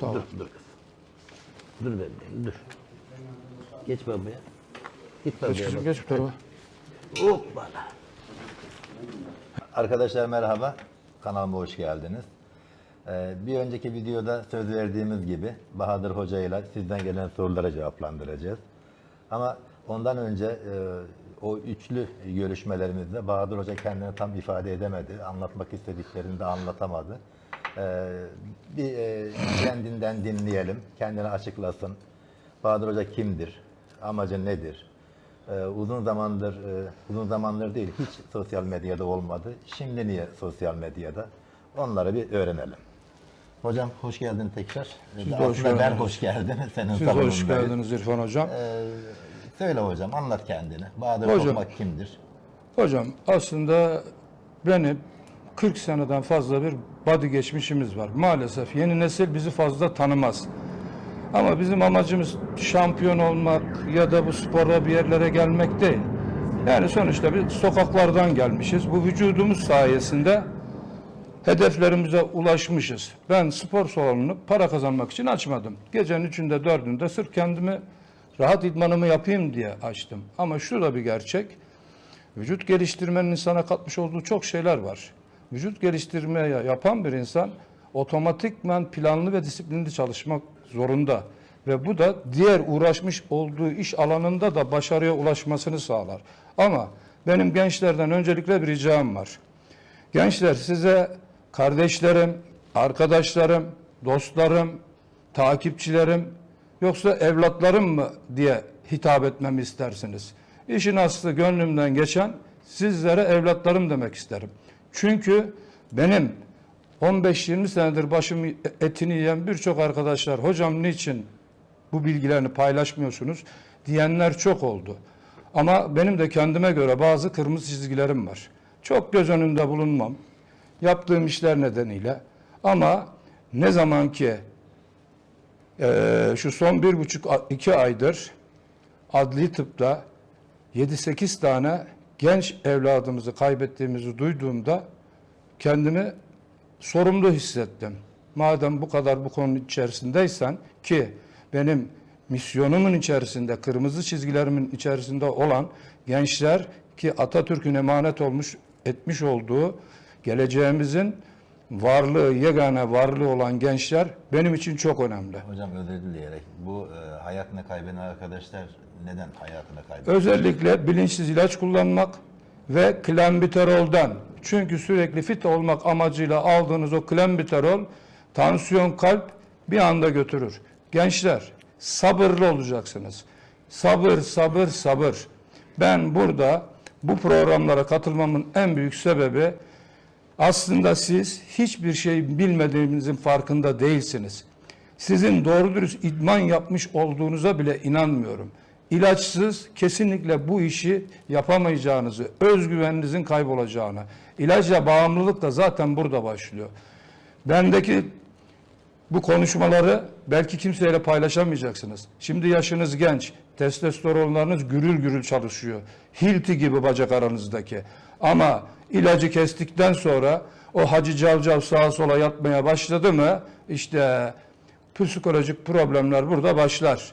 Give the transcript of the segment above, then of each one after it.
Tamam. Dur, dur kız. Dur bebeğim, dur. Geç babaya. Git babaya. Geç kızım bak. geç bu tarafa. Hoppala. Arkadaşlar merhaba. Kanalıma hoş geldiniz. Ee, bir önceki videoda söz verdiğimiz gibi Bahadır Hoca ile sizden gelen sorulara cevaplandıracağız. Ama ondan önce e, o üçlü görüşmelerimizde Bahadır Hoca kendini tam ifade edemedi. Anlatmak istediklerini de anlatamadı. Ee, bir e, kendinden dinleyelim. Kendini açıklasın. Bahadır Hoca kimdir? Amacı nedir? Ee, uzun zamandır, e, uzun zamandır değil, hiç sosyal medyada olmadı. Şimdi niye sosyal medyada? Onları bir öğrenelim. Hocam hoş geldin tekrar. Siz de Aslında hoş ben geldiniz. hoş geldim. Senin Siz hoş geldiniz İrfan Hocam. Ee, söyle hocam, anlat kendini. Bahadır Hocam. Tokmak kimdir? Hocam aslında benim 40 seneden fazla bir body geçmişimiz var. Maalesef yeni nesil bizi fazla tanımaz. Ama bizim amacımız şampiyon olmak ya da bu spora bir yerlere gelmek değil. Yani sonuçta bir sokaklardan gelmişiz. Bu vücudumuz sayesinde hedeflerimize ulaşmışız. Ben spor salonunu para kazanmak için açmadım. Gecenin üçünde dördünde sırf kendimi rahat idmanımı yapayım diye açtım. Ama şu da bir gerçek. Vücut geliştirmenin insana katmış olduğu çok şeyler var. Vücut geliştirmeye yapan bir insan otomatikman planlı ve disiplinli çalışmak zorunda. Ve bu da diğer uğraşmış olduğu iş alanında da başarıya ulaşmasını sağlar. Ama benim gençlerden öncelikle bir ricam var. Gençler size kardeşlerim, arkadaşlarım, dostlarım, takipçilerim yoksa evlatlarım mı diye hitap etmemi istersiniz. İşin aslı gönlümden geçen sizlere evlatlarım demek isterim. Çünkü benim 15-20 senedir başım etini yiyen birçok arkadaşlar hocam niçin bu bilgilerini paylaşmıyorsunuz diyenler çok oldu. Ama benim de kendime göre bazı kırmızı çizgilerim var. Çok göz önünde bulunmam. Yaptığım işler nedeniyle. Ama ne zaman ki eee, şu son bir buçuk iki aydır adli tıpta 7-8 tane genç evladımızı kaybettiğimizi duyduğumda kendimi sorumlu hissettim. Madem bu kadar bu konunun içerisindeysen ki benim misyonumun içerisinde, kırmızı çizgilerimin içerisinde olan gençler ki Atatürk'ün emanet olmuş etmiş olduğu geleceğimizin varlığı, yegane varlığı olan gençler benim için çok önemli. Hocam özür dileyerek bu e, hayatını kaybeden arkadaşlar neden hayatını kaybetti? Özellikle bilinçsiz ilaç kullanmak ve klenbiteroldan. Çünkü sürekli fit olmak amacıyla aldığınız o klenbiterol tansiyon kalp bir anda götürür. Gençler sabırlı olacaksınız. Sabır, sabır, sabır. Ben burada bu programlara katılmamın en büyük sebebi aslında siz hiçbir şey bilmediğinizin farkında değilsiniz. Sizin doğru dürüst idman yapmış olduğunuza bile inanmıyorum. İlaçsız kesinlikle bu işi yapamayacağınızı, özgüveninizin kaybolacağını, ilaca bağımlılık da zaten burada başlıyor. Bendeki bu konuşmaları belki kimseyle paylaşamayacaksınız. Şimdi yaşınız genç, testosteronlarınız gürül gürül çalışıyor. Hilti gibi bacak aranızdaki. Ama ilacı kestikten sonra o hacı cavcav sağa sola yatmaya başladı mı işte psikolojik problemler burada başlar.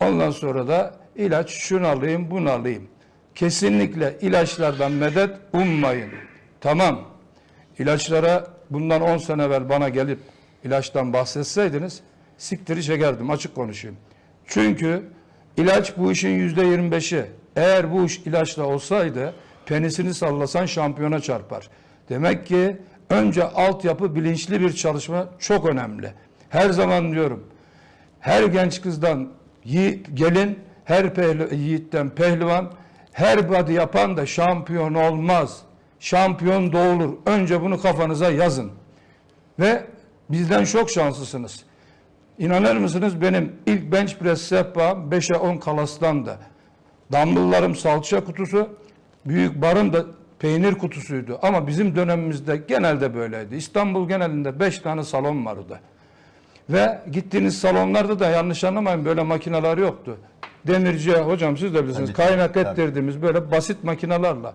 Ondan sonra da ilaç şunu alayım bunu alayım. Kesinlikle ilaçlardan medet ummayın. Tamam. İlaçlara bundan 10 sene evvel bana gelip ilaçtan bahsetseydiniz siktiri çekerdim açık konuşayım. Çünkü ilaç bu işin yüzde 25'i. Eğer bu iş ilaçla olsaydı penisini sallasan şampiyona çarpar. Demek ki önce altyapı bilinçli bir çalışma çok önemli. Her zaman diyorum her genç kızdan gelin, her pehli, yiğitten pehlivan, her body yapan da şampiyon olmaz. Şampiyon doğulur. Önce bunu kafanıza yazın. Ve bizden çok şanslısınız. İnanır mısınız benim ilk bench press sehpam 5'e 10 kalaslandı. Dumbbell'larım salça kutusu, büyük barım da peynir kutusuydu. Ama bizim dönemimizde genelde böyleydi. İstanbul genelinde 5 tane salon vardı. Ve gittiğiniz salonlarda da yanlış anlamayın böyle makineler yoktu. Demirci hocam siz de bilirsiniz Tabii, kaynak tabii. ettirdiğimiz böyle basit makinelerle.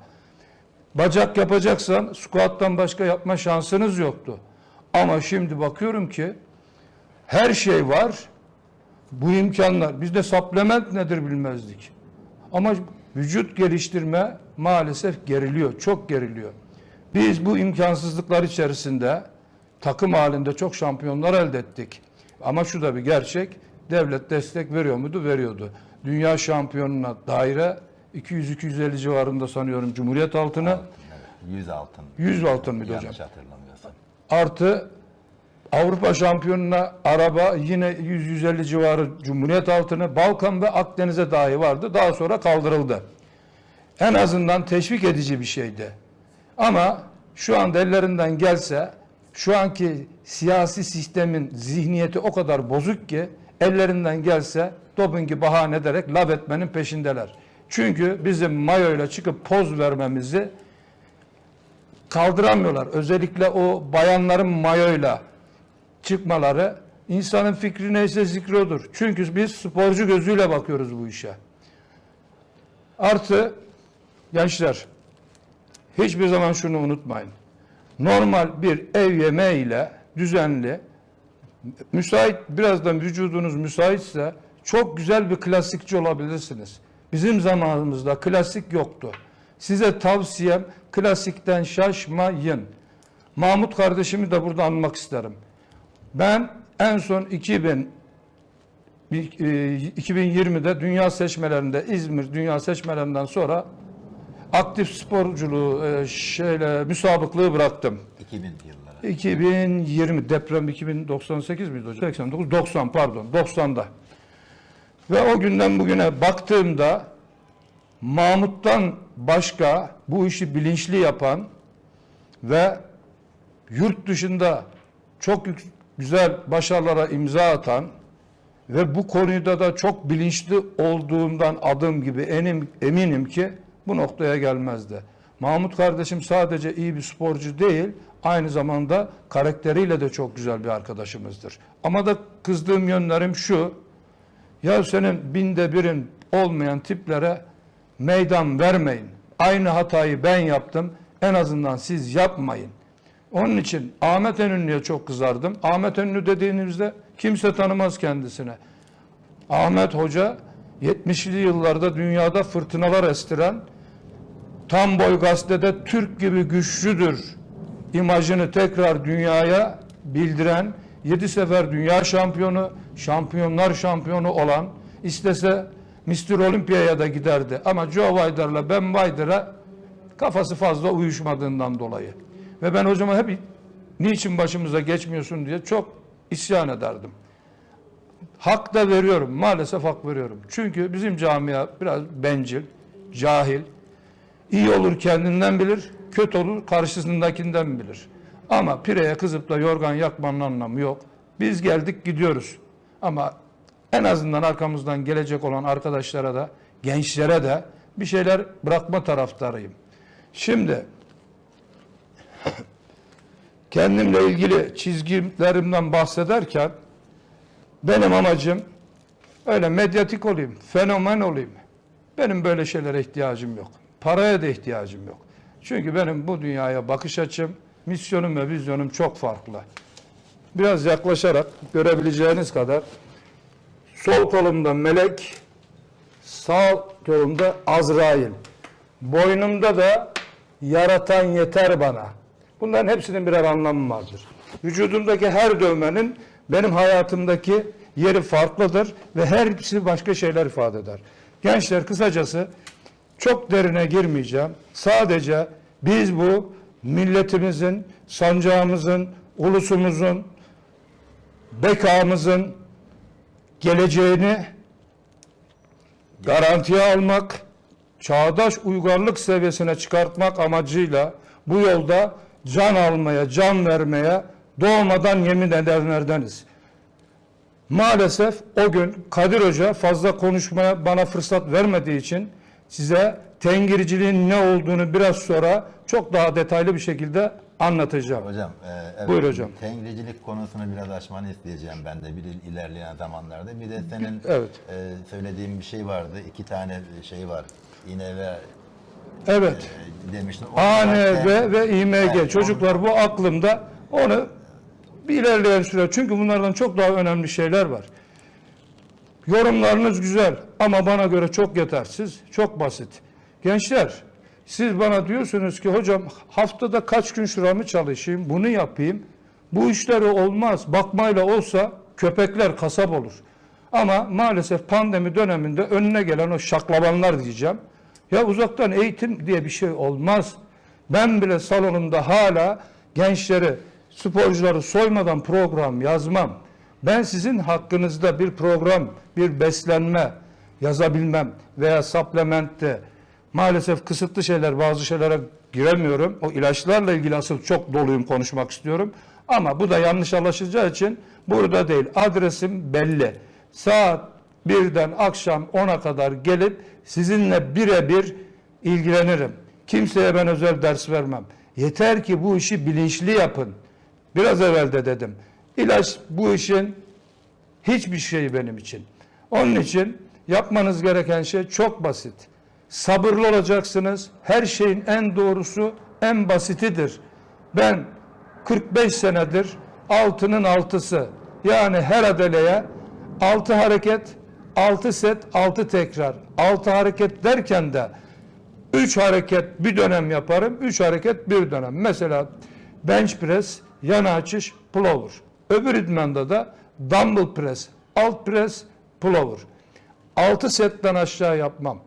Bacak yapacaksan squat'tan başka yapma şansınız yoktu. Ama şimdi bakıyorum ki Her şey var. Bu imkanlar. Biz de supplement nedir bilmezdik. Ama vücut geliştirme maalesef geriliyor. Çok geriliyor. Biz bu imkansızlıklar içerisinde takım halinde çok şampiyonlar elde ettik. Ama şu da bir gerçek. Devlet destek veriyor muydu? Veriyordu. Dünya şampiyonuna daire 200-250 civarında sanıyorum Cumhuriyet altını. Evet, 100 altın. 100 altın mıydı hocam? Yanlış hatırlamıyorsam. Artı Avrupa şampiyonuna araba yine 100-150 civarı Cumhuriyet altını Balkan ve Akdeniz'e dahi vardı. Daha sonra kaldırıldı. En azından teşvik edici bir şeydi. Ama şu anda ellerinden gelse şu anki siyasi sistemin zihniyeti o kadar bozuk ki ellerinden gelse dopingi bahane ederek laf etmenin peşindeler. Çünkü bizim mayoyla çıkıp poz vermemizi kaldıramıyorlar. Özellikle o bayanların mayoyla çıkmaları insanın fikri neyse zikri odur. Çünkü biz sporcu gözüyle bakıyoruz bu işe. Artı gençler hiçbir zaman şunu unutmayın. Normal bir ev yemeğiyle düzenli müsait birazdan vücudunuz müsaitse çok güzel bir klasikçi olabilirsiniz. Bizim zamanımızda klasik yoktu. Size tavsiyem klasikten şaşmayın. Mahmut kardeşimi de burada anmak isterim. Ben en son 2000 e, 2020'de dünya seçmelerinde İzmir dünya seçmelerinden sonra aktif sporculuğu e, şeyle müsabıklığı bıraktım. 2000 yıllara. 2020 deprem 2098 miydi hocam? 89 90 pardon 90'da. Ve o günden bugüne baktığımda Mahmut'tan başka bu işi bilinçli yapan ve yurt dışında çok güzel başarılara imza atan ve bu konuda da çok bilinçli olduğumdan adım gibi enim, eminim ki bu noktaya gelmezdi. Mahmut kardeşim sadece iyi bir sporcu değil, aynı zamanda karakteriyle de çok güzel bir arkadaşımızdır. Ama da kızdığım yönlerim şu, ya senin binde birin olmayan tiplere meydan vermeyin. Aynı hatayı ben yaptım, en azından siz yapmayın. Onun için Ahmet Önünlü'ye çok kızardım. Ahmet Önünlü dediğinizde kimse tanımaz kendisine. Ahmet Hoca 70'li yıllarda dünyada fırtınalar estiren tam boy gazetede Türk gibi güçlüdür imajını tekrar dünyaya bildiren 7 sefer dünya şampiyonu, şampiyonlar şampiyonu olan istese Mr. Olympia'ya da giderdi. Ama Joe Wilder'la Ben Wilder'a kafası fazla uyuşmadığından dolayı. Ve ben hocama hep niçin başımıza geçmiyorsun diye çok isyan ederdim. Hak da veriyorum. Maalesef hak veriyorum. Çünkü bizim camia biraz bencil, cahil. İyi olur kendinden bilir, kötü olur karşısındakinden bilir. Ama pireye kızıp da yorgan yakmanın anlamı yok. Biz geldik gidiyoruz. Ama en azından arkamızdan gelecek olan arkadaşlara da, gençlere de bir şeyler bırakma taraftarıyım. Şimdi kendimle ilgili çizgilerimden bahsederken benim amacım öyle medyatik olayım, fenomen olayım. Benim böyle şeylere ihtiyacım yok. Paraya da ihtiyacım yok. Çünkü benim bu dünyaya bakış açım, misyonum ve vizyonum çok farklı. Biraz yaklaşarak görebileceğiniz kadar sol kolumda melek, sağ kolumda Azrail. Boynumda da yaratan yeter bana. Bunların hepsinin birer anlamı vardır. Vücudumdaki her dövmenin benim hayatımdaki yeri farklıdır ve her hepsi başka şeyler ifade eder. Gençler kısacası çok derine girmeyeceğim. Sadece biz bu milletimizin, sancağımızın, ulusumuzun, bekamızın geleceğini garantiye almak, çağdaş uygarlık seviyesine çıkartmak amacıyla bu yolda can almaya, can vermeye doğmadan yemin edenlerdeniz. Maalesef o gün Kadir Hoca fazla konuşmaya bana fırsat vermediği için size tengirciliğin ne olduğunu biraz sonra çok daha detaylı bir şekilde anlatacağım. Hocam, e, evet, Buyur hocam. Tengricilik konusunu biraz açmanı isteyeceğim ben de bir il- ilerleyen zamanlarda. Bir de senin Evet. e, söylediğin bir şey vardı. İki tane şey var. İğne ve Evet. e, demiştin. ANV ve IMG. Evet, Çocuklar bu aklımda onu bir ilerleyen süre çünkü bunlardan çok daha önemli şeyler var. Yorumlarınız güzel ama bana göre çok yetersiz, çok basit. Gençler, siz bana diyorsunuz ki hocam haftada kaç gün şuramı çalışayım, bunu yapayım. Bu işleri olmaz. Bakmayla olsa köpekler kasap olur. Ama maalesef pandemi döneminde önüne gelen o şaklabanlar diyeceğim. Ya uzaktan eğitim diye bir şey olmaz. Ben bile salonumda hala gençleri, sporcuları soymadan program yazmam. Ben sizin hakkınızda bir program, bir beslenme yazabilmem veya supplementte maalesef kısıtlı şeyler, bazı şeylere giremiyorum. O ilaçlarla ilgili asıl çok doluyum konuşmak istiyorum. Ama bu da yanlış anlaşılacağı için burada değil. Adresim belli. Saat 1'den akşam 10'a kadar gelip sizinle birebir ilgilenirim. Kimseye ben özel ders vermem. Yeter ki bu işi bilinçli yapın. Biraz evvel de dedim. İlaç bu işin hiçbir şeyi benim için. Onun için yapmanız gereken şey çok basit. Sabırlı olacaksınız. Her şeyin en doğrusu en basitidir. Ben 45 senedir altının altısı yani her adeleye 6 hareket, 6 set, 6 tekrar. 6 hareket derken de 3 hareket bir dönem yaparım, 3 hareket bir dönem. Mesela bench press, yana açış, pullover. Öbür idmanda da dumbbell press, alt press, pullover. 6 setten aşağı yapmam.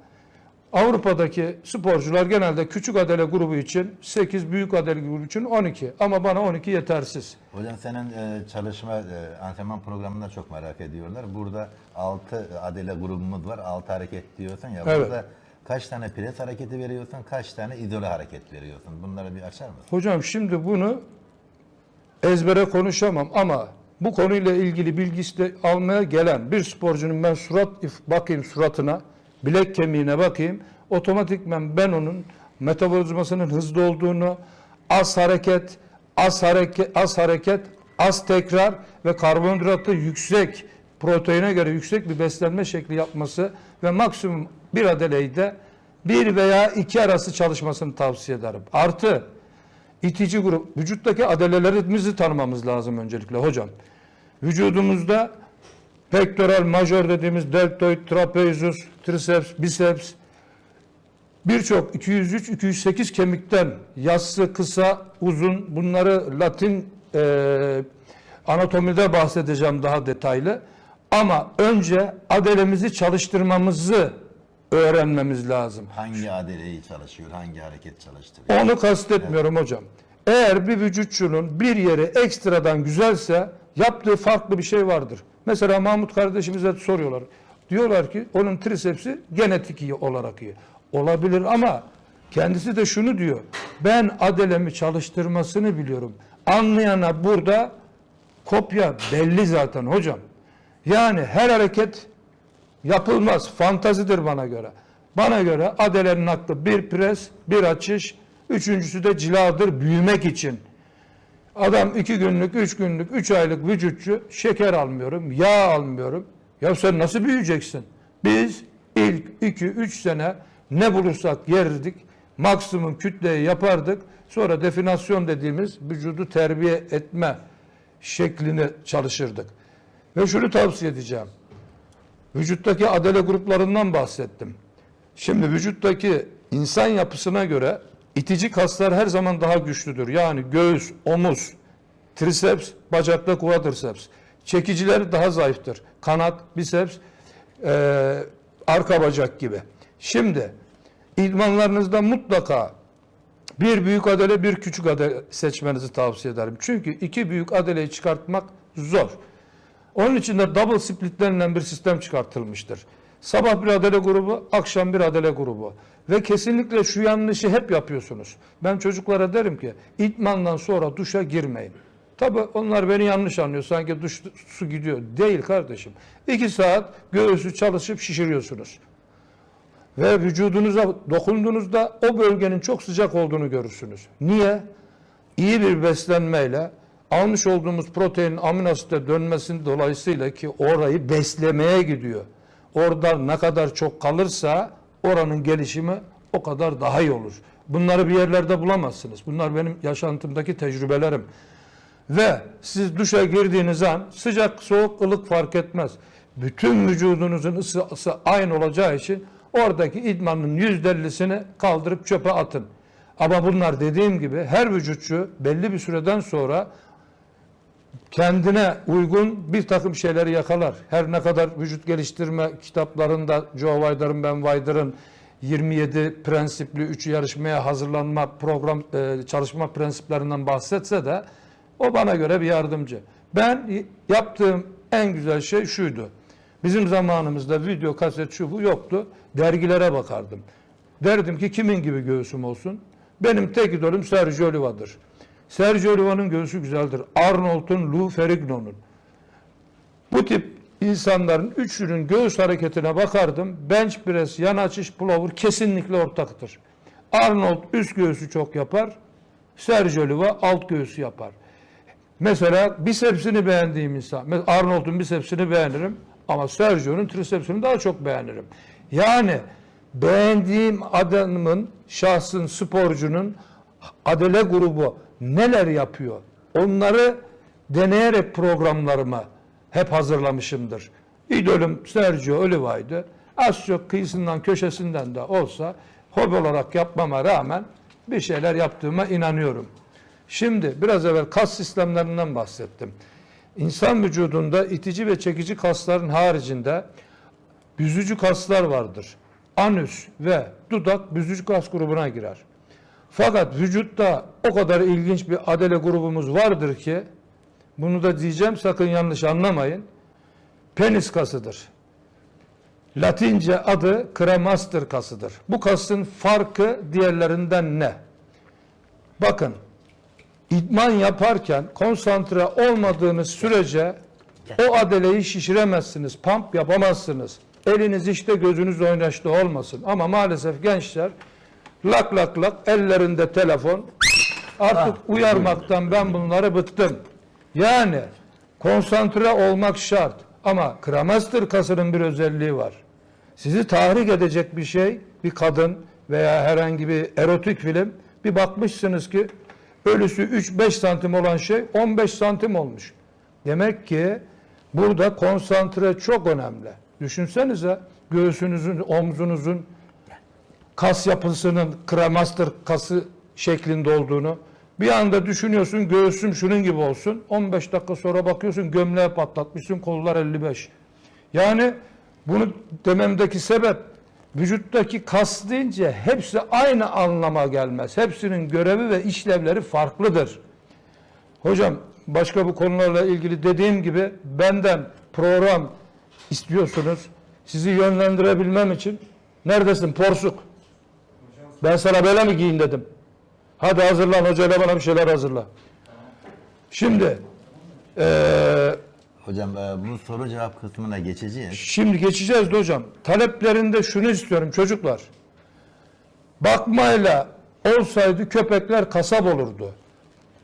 Avrupa'daki sporcular genelde küçük adele grubu için 8, büyük adele grubu için 12. Ama bana 12 yetersiz. Hocam senin e, çalışma, e, antrenman programında çok merak ediyorlar. Burada 6 adele grubumuz var. 6 hareket diyorsun ya. Evet. Burada kaç tane pres hareketi veriyorsun, kaç tane izole hareket veriyorsun? Bunları bir açar mısın? Hocam şimdi bunu ezbere konuşamam ama bu konuyla ilgili bilgisi de almaya gelen bir sporcunun ben surat if- bakayım suratına, bilek kemiğine bakayım. Otomatikmen ben onun metabolizmasının hızlı olduğunu, az hareket, az hareket, az hareket, az tekrar ve karbonhidratı yüksek, proteine göre yüksek bir beslenme şekli yapması ve maksimum bir adeleyde bir veya iki arası çalışmasını tavsiye ederim. Artı itici grup, vücuttaki adelelerimizi tanımamız lazım öncelikle hocam. Vücudumuzda pektoral majör dediğimiz deltoid, trapezius, triceps, biceps, birçok 203, 208 kemikten yassı, kısa, uzun bunları Latin e, anatomide bahsedeceğim daha detaylı. Ama önce adelemizi çalıştırmamızı öğrenmemiz lazım. Hangi adeleyi çalışıyor, hangi hareket çalıştırıyor? Onu kastetmiyorum hocam. Eğer bir vücutçunun bir yeri ekstradan güzelse yaptığı farklı bir şey vardır. Mesela Mahmut kardeşimize soruyorlar. Diyorlar ki onun trisepsi genetik iyi olarak iyi. Olabilir ama kendisi de şunu diyor. Ben adelemi çalıştırmasını biliyorum. Anlayana burada kopya belli zaten hocam. Yani her hareket yapılmaz. Fantazidir bana göre. Bana göre Adele'nin aklı bir pres, bir açış, üçüncüsü de ciladır büyümek için. Adam iki günlük, üç günlük, üç aylık vücutçu şeker almıyorum, yağ almıyorum. Ya sen nasıl büyüyeceksin? Biz ilk iki, üç sene ne bulursak yerdik, maksimum kütleyi yapardık. Sonra definasyon dediğimiz vücudu terbiye etme şeklini çalışırdık. Ve şunu tavsiye edeceğim. Vücuttaki adele gruplarından bahsettim. Şimdi vücuttaki insan yapısına göre itici kaslar her zaman daha güçlüdür. Yani göğüs, omuz, triceps, bacakta quadriceps. Çekicileri daha zayıftır. Kanat, biceps, eee, arka bacak gibi. Şimdi idmanlarınızda mutlaka bir büyük adele, bir küçük adele seçmenizi tavsiye ederim. Çünkü iki büyük adeleyi çıkartmak zor. Onun için de double split denilen bir sistem çıkartılmıştır. Sabah bir adele grubu, akşam bir adele grubu. Ve kesinlikle şu yanlışı hep yapıyorsunuz. Ben çocuklara derim ki idmandan sonra duşa girmeyin. Tabi onlar beni yanlış anlıyor. Sanki duş su gidiyor. Değil kardeşim. İki saat göğsü çalışıp şişiriyorsunuz. Ve vücudunuza dokunduğunuzda o bölgenin çok sıcak olduğunu görürsünüz. Niye? İyi bir beslenmeyle almış olduğumuz proteinin amino asite dönmesinin dolayısıyla ki orayı beslemeye gidiyor. Orada ne kadar çok kalırsa oranın gelişimi o kadar daha iyi olur. Bunları bir yerlerde bulamazsınız. Bunlar benim yaşantımdaki tecrübelerim. Ve siz duşa girdiğiniz an sıcak, soğuk, ılık fark etmez. Bütün vücudunuzun ısısı aynı olacağı için oradaki idmanın %50'sini kaldırıp çöpe atın. Ama bunlar dediğim gibi her vücutçu belli bir süreden sonra kendine uygun bir takım şeyleri yakalar. Her ne kadar vücut geliştirme kitaplarında Joe Weider'ın Ben Weider'ın 27 prensipli 3 yarışmaya hazırlanma program e, çalışma prensiplerinden bahsetse de o bana göre bir yardımcı. Ben yaptığım en güzel şey şuydu. Bizim zamanımızda video, kaset, şu bu yoktu. Dergilere bakardım. Derdim ki kimin gibi göğsüm olsun? Benim tek idolüm Sergio Oliva'dır. Sergio Oliva'nın göğsü güzeldir. Arnold'un, Lou Ferrigno'nun. Bu tip insanların üçünün göğüs hareketine bakardım. Bench press, yan açış, pullover kesinlikle ortaktır. Arnold üst göğsü çok yapar. Sergio Oliva alt göğsü yapar. Mesela bisepsini beğendiğim insan. Arnold'un bisepsini beğenirim ama Sergio'nun trisepsini daha çok beğenirim. Yani beğendiğim adamın, şahsın, sporcunun adele grubu neler yapıyor? Onları deneyerek programlarıma hep hazırlamışımdır. İdolüm Sergio Oliva'ydı. Az çok kıyısından köşesinden de olsa hobi olarak yapmama rağmen bir şeyler yaptığıma inanıyorum. Şimdi biraz evvel kas sistemlerinden bahsettim. İnsan vücudunda itici ve çekici kasların haricinde büzücü kaslar vardır. Anüs ve dudak büzücü kas grubuna girer. Fakat vücutta o kadar ilginç bir adele grubumuz vardır ki bunu da diyeceğim sakın yanlış anlamayın. Penis kasıdır. Latince adı cremaster kasıdır. Bu kasın farkı diğerlerinden ne? Bakın idman yaparken konsantre olmadığınız sürece o adeleyi şişiremezsiniz, pump yapamazsınız. Eliniz işte gözünüz oynaşlı olmasın. Ama maalesef gençler lak lak lak ellerinde telefon artık uyarmaktan ben bunları bıktım. Yani konsantre olmak şart ama Kramaster kasının bir özelliği var. Sizi tahrik edecek bir şey, bir kadın veya herhangi bir erotik film bir bakmışsınız ki ölüsü 3-5 santim olan şey 15 santim olmuş. Demek ki burada konsantre çok önemli. Düşünsenize göğsünüzün, omzunuzun kas yapısının kremaster kası şeklinde olduğunu. Bir anda düşünüyorsun göğsüm şunun gibi olsun. 15 dakika sonra bakıyorsun gömleğe patlatmışsın kollar 55. Yani bunu dememdeki sebep vücuttaki kas deyince hepsi aynı anlama gelmez. Hepsinin görevi ve işlevleri farklıdır. Hocam başka bu konularla ilgili dediğim gibi benden program istiyorsunuz. Sizi yönlendirebilmem için neredesin porsuk? Ben sana böyle mi giyin dedim. Hadi hazırlan hocayla bana bir şeyler hazırla. Şimdi eee Hocam e, bu soru cevap kısmına geçeceğiz. Şimdi geçeceğiz de hocam. Taleplerinde şunu istiyorum çocuklar. Bakmayla olsaydı köpekler kasap olurdu.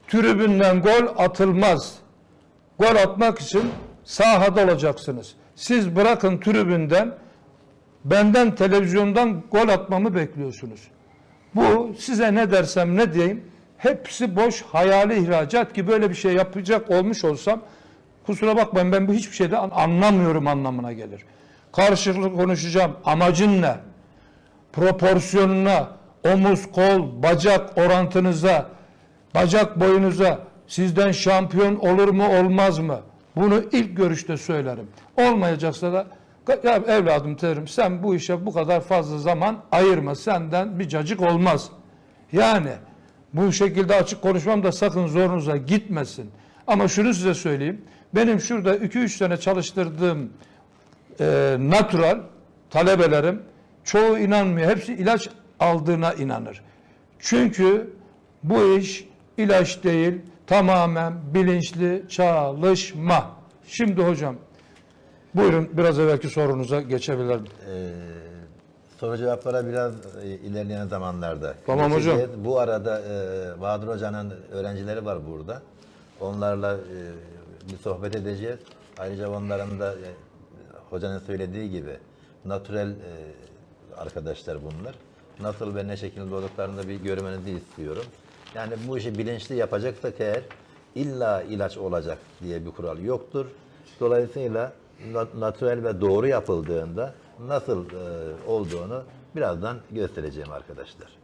Tribünden gol atılmaz. Gol atmak için sahada olacaksınız. Siz bırakın tribünden benden televizyondan gol atmamı bekliyorsunuz. Bu size ne dersem ne diyeyim hepsi boş hayali ihracat ki böyle bir şey yapacak olmuş olsam kusura bakmayın ben bu hiçbir şeyde an- anlamıyorum anlamına gelir. Karşılıklı konuşacağım. Amacın ne? Proporsiyonuna, omuz, kol, bacak orantınıza, bacak boyunuza sizden şampiyon olur mu olmaz mı? Bunu ilk görüşte söylerim. Olmayacaksa da ya evladım derim sen bu işe bu kadar fazla zaman ayırma senden bir cacık olmaz. Yani bu şekilde açık konuşmam da sakın zorunuza gitmesin. Ama şunu size söyleyeyim. Benim şurada 2-3 sene çalıştırdığım e, natural talebelerim çoğu inanmıyor. Hepsi ilaç aldığına inanır. Çünkü bu iş ilaç değil, tamamen bilinçli çalışma. Şimdi hocam, buyurun biraz evvelki sorunuza geçebilirim. Soru cevaplara biraz e, ilerleyen zamanlarda Tamam geçeceğiz. hocam. Bu arada e, Bahadır Hoca'nın öğrencileri var burada. Onlarla e, bir sohbet edeceğiz. Ayrıca onların da e, hocanın söylediği gibi natürel e, arkadaşlar bunlar. Nasıl ve ne şekilde olduklarını da bir görmenizi istiyorum. Yani bu işi bilinçli yapacaksak eğer illa ilaç olacak diye bir kural yoktur. Dolayısıyla natürel ve doğru yapıldığında nasıl e, olduğunu birazdan göstereceğim arkadaşlar.